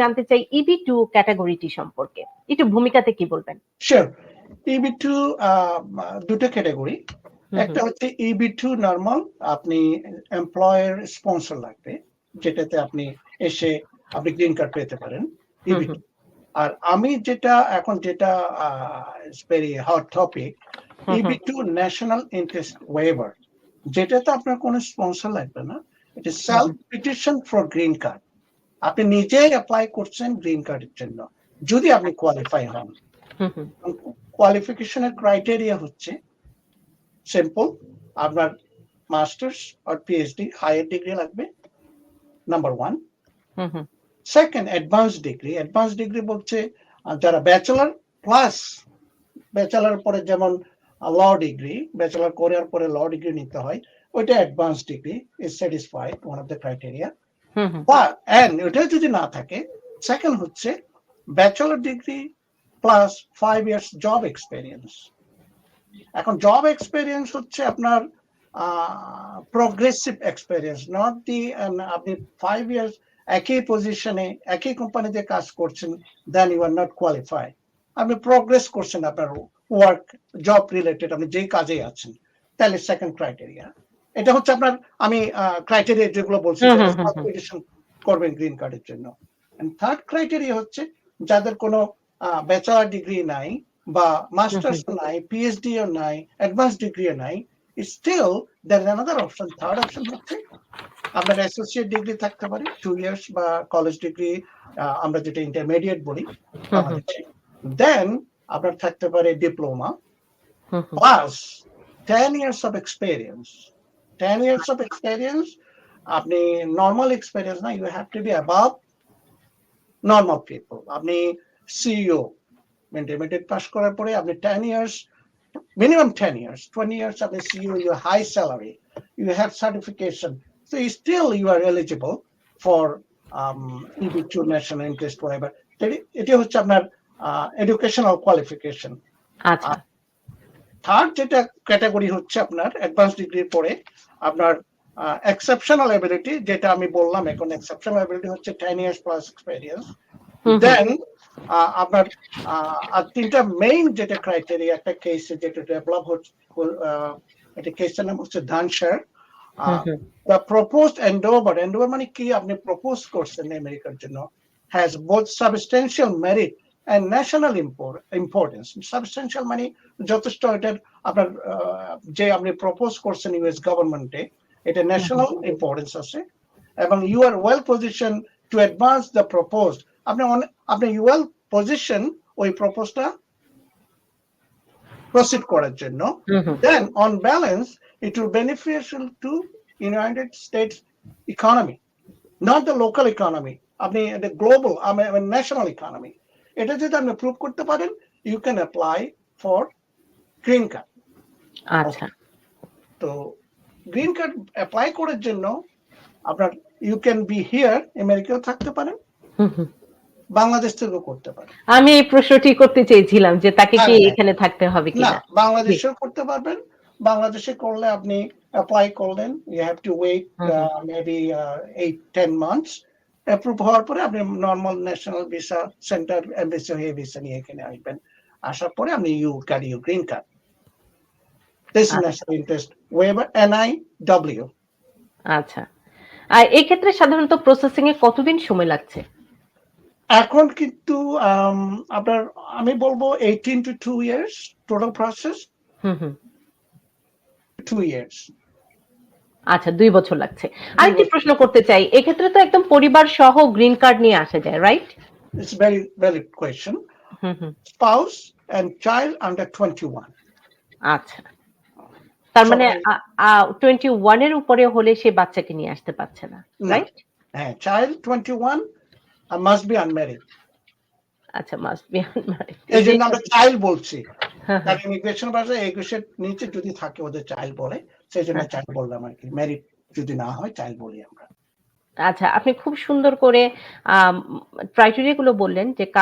জানতে চাই ইবি টু ক্যাটাগরিটি সম্পর্কে। একটু ভূমিকাতে কি বলবেন? শিওর ইবি টু দুটো ক্যাটাগরি একটা হচ্ছে ইবি টু নর্মাল আপনি এমপ্লয়ের স্পন্সর লাগবে যেটাতে আপনি এসে আপনি গ্রিন কার্ড পেতে পারেন ইবি হুম। আর আমি যেটা এখন যেটা very hot topic EB two national interest waiver যেটাতে আপনার কোনো স্পন্সর লাগবে না। এটা self petition for green card আপনি নিজেই অ্যাপ্লাই করছেন গ্রিন কার্ডের জন্য যদি আপনি কোয়ালিফাই হন। হুম, হুম, কোয়ালিফিকেশনের ক্রাইটেরিয়া হচ্ছে সিম্পল আপনার মাস্টার্স আর পিএইচডি হায়ার ডিগ্রি লাগবে number one hmm, hmm, second advance degree advance degree বলছে যারা ব্যাচেলার প্লাস ব্যাচেলার পরে যেমন ল ডিগ্রি ব্যাচেলার করার পরে ল ডিগ্রি নিতে হয় ওইটা advance degree is satisfied one of the criteria. বা ওটা যদি না থাকে সেকেন্ড হচ্ছে bachelor degree plus five years job experience এখন জব এক্সপেরিয়েন্স হচ্ছে আপনার প্রোগ্রেসিভ এক্সপেরিয়েন্স নট দি আপনি ফাইভ ইয়ার্স একই পজিশনে একই কোম্পানিতে কাজ করছেন then you are not qualify আপনি প্রোগ্রেস করছেন আপনার ওয়ার্ক জব রিলেটেড আপনি যেই কাজে আছেন, তাহলে সেকেন্ড ক্রাইটেরিয়া এটা হচ্ছে আপনার আমি ক্রাইটেরিয়া যেগুলো বলছি করবেন গ্রিন কার্ডের জন্য। থার্ড ক্রাইটেরিয়া হচ্ছে যাদের কোনো ব্যাচেলার ডিগ্রি নাই বা মাস্টার্স নাই পিএইচডি ও নাই অ্যাডভান্স ডিগ্রিও নাই still there another option third option হচ্ছে আপনার অ্যাসোসিয়েট ডিগ্রি থাকতে পারে টু ইয়ার্স বা কলেজ ডিগ্রি আমরা যেটা ইন্টারমিডিয়েট বলি দেন আপনার থাকতে পারে diploma plus 10 years of experience 10 years of experience আপনি normal experience না you have to be above normal people আপনি সিইও ইন্টারমিডিয়েট পাস করার পরে আপনি 10 years minimum 10 years 20 years আপনি CEO salary you have certification so you still you are eligible for um, EB2 national interest whatever এটি- এটি হচ্ছে আপনার educational qualification আচ্ছা থার্ড যেটা ক্যাটাগরি হচ্ছে আপনার অ্যাডভান্স ডিগ্রির পরে আপনার এক্সেপশনাল এবিলিটি যেটা আমি বললাম এখন এক্সেপশনাল এবিলিটি হচ্ছে ten years plus experience. Then আপনার আর তিনটা মেইন যেটা ক্রাইটেরিয়া একটা কেস যেটা ডেভেলপ হচ্ছে এটা কেসের নাম হচ্ছে ধানসার। দ্য প্রপোজড এন্ডোভার এন্ডোভার মানে কি আপনি প্রপোজ করছেন আমেরিকার জন্য has both substantial merit and national importance substantial মানে যথেষ্ট এটার আপনার আহ, যে আপনি প্রপোজ করছেন ইউএস গভর্নমেন্টে এটা ন্যাশনাল ইম্পর্টেন্স আছে এবং you are well position to advance the propose আপনি অনে- আপনি ওয়েল পজিশন ওই প্রপোজটা প্রসিড করার জন্য। হুম, হুম। then on balance it will beneficial to united states economy not the local economy. আপনি the global I mean national economy. এটা যদি আপনি প্রুভ করতে পারেন you can apply for green card আচ্ছা। তো গ্রিন কার্ড অ্যাপ্লাই করার জন্য আপনার ইউ ক্যান বি হিয়ার আমেরিকাও থাকতে পারেন। বাংলাদেশ থেকেও করতে পারেন। আমি এই প্রশ্নটি করতে চেয়েছিলাম যে তাকে কি হ্যাঁ, হ্যাঁ। এখানে থাকতে হবে কি না বাংলাদেশেও করতে পারবেন। বাংলাদেশে করলে আপনি অ্যাপ্লাই করলেন you have to wait maybe eight ten months approve হওয়ার পরে আপনি normal national visa centre embassy হয়ে ভিসা নিয়ে এখানে আসবেন। আসার পরে আপনি you carry you green card this. National interest waiver NI W আচ্ছা। আর এই ক্ষেত্রে সাধারণত প্রসেসিং এ কতদিন সময় লাগছে? এখন কিন্তু আপনার আমি বলব eighteen to two years total process hmm hmm. Two years আচ্ছা দুই বছর লাগছে। আরেকটি প্রশ্ন করতে চাই এক্ষেত্রে তো একদম পরিবার সহ গ্রিন কার্ড নিয়ে আসা যায় right it's very very question spouse and child under 21. আচ্ছা। তার মানে সবাই- টোয়েন্টি ওয়ানের উপরে হলে সে বাচ্চাকে নিয়ে আসতে পারছে না। রাইট হ্যাঁ, child 21 uh, must be unmarried. আচ্ছা মাস্ট বি এই জন্য আমরা child বলছি। হ্যাঁ, কারণ ইমিগ্রেশন ভাষায় একুশের নিচে যদি থাকে ওদের চাইল্ড বলে সেই জন্য চাইল্ড বললাম আর কি। ম্যারিড যদি না হয় চাইল্ড বলি আমরা। আচ্ছা আপনি খুব সুন্দর করে ক্রাইটেরিয়া গুলো বললেন যে কারা